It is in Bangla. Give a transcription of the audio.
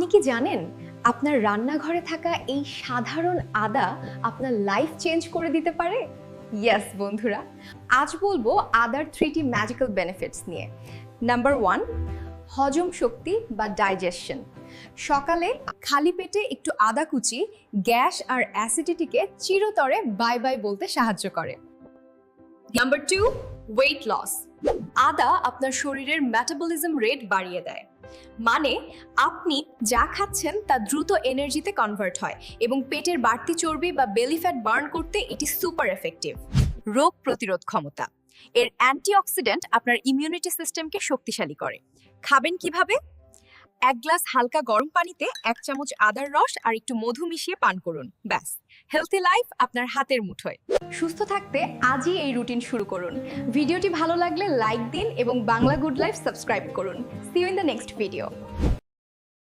আপনি কি জানেন, আপনার রান্নাঘরে থাকা এই সাধারণ আদা আপনার লাইফ চেঞ্জ করে দিতে পারে? ইয়েস বন্ধুরা। আজ বলব আদার থ্রিটি ম্যাজিক্যাল বেনিফিটস নিয়ে। নাম্বার ওয়ান হজম শক্তি বা ডাইজেশন সকালে খালি পেটে একটু আদা কুচি, গ্যাস আর অ্যাসিডিটিকে চিরতরে বাই বাই বলতে সাহায্য করে। নাম্বার টু ওয়েট লস আদা আপনার শরীরের মেটাবলিজম রেট বাড়িয়ে দেয়। মানে আপনি যা খাচ্ছেন তা দ্রুত এনার্জিতে কনভার্ট হয় এবং পেটের বাড়তি চর্বি বা বেলি ফ্যাট বার্ন করতে এটি সুপার এফেক্টিভ রোগ প্রতিরোধ ক্ষমতা। এর অ্যান্টিঅক্সিডেন্ট আপনার ইমিউনিটি সিস্টেমকে শক্তিশালী করে। খাবেন কীভাবে? এক গ্লাস হালকা গরম পানিতে এক চামচ আদার রস আর একটু মধু মিশিয়ে পান করুন। ব্যাস হেলথি লাইফ আপনার হাতের মুঠোয়। সুস্থ থাকতে আজই এই রুটিন শুরু করুন। ভিডিওটি ভালো লাগলে লাইক দিন এবং বাংলা গুড লাইফ সাবস্ক্রাইব করুন। See you in the next video